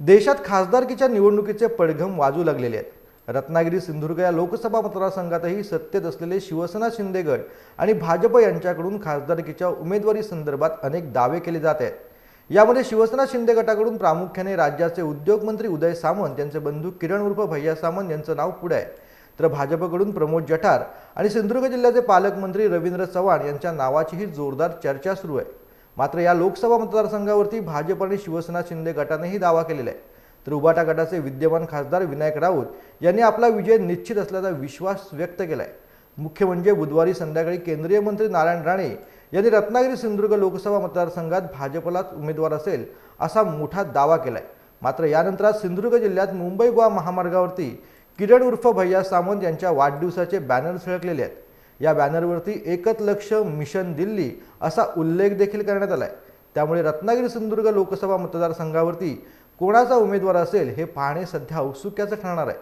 देशात खासदारकीच्या निवडणुकीचे पडघम वाजू लागलेले आहेत. रत्नागिरी सिंधुदुर्ग या लोकसभा मतदारसंघातही सत्तेत असलेले शिवसेना शिंदे गट आणि भाजप यांच्याकडून खासदारकीच्या उमेदवारी संदर्भात अनेक दावे केले जात आहेत. यामध्ये शिवसेना शिंदे गटाकडून प्रामुख्याने राज्याचे उद्योगमंत्री उदय सामंत यांचे बंधू किरण उर्फ भैया सामंत यांचं नाव पुढे आहे. तर भाजपकडून प्रमोद जठार आणि सिंधुदुर्ग जिल्ह्याचे पालकमंत्री रवींद्र चव्हाण यांच्या नावाचीही जोरदार चर्चा सुरू आहे. मात्र या लोकसभा मतदारसंघावरती भाजप आणि शिवसेना शिंदे गटानेही दावा केलेला आहे. तर उबाटा गटाचे विद्यमान खासदार विनायक राऊत यांनी आपला विजय निश्चित असल्याचा विश्वास व्यक्त केला आहे. मुख्य म्हणजे बुधवारी संध्याकाळी केंद्रीय मंत्री नारायण राणे यांनी रत्नागिरी सिंधुदुर्ग लोकसभा मतदारसंघात भाजपलाच उमेदवार असेल असा मोठा दावा केला आहे मात्र यानंतर आज सिंधुदुर्ग जिल्ह्यात मुंबई गोवा महामार्गावरती किरण उर्फ भैया सामंत यांच्या वाढदिवसाचे बॅनर झळकलेले आहेत. या बॅनरवरती एकच लक्ष मिशन दिल्ली असा उल्लेख देखील करण्यात आला आहे त्यामुळे रत्नागिरी सिंधुदुर्ग लोकसभा मतदारसंघावरती कोणाचा उमेदवार असेल हे पाहणे सध्या औत्सुक्याचं ठरणार आहे.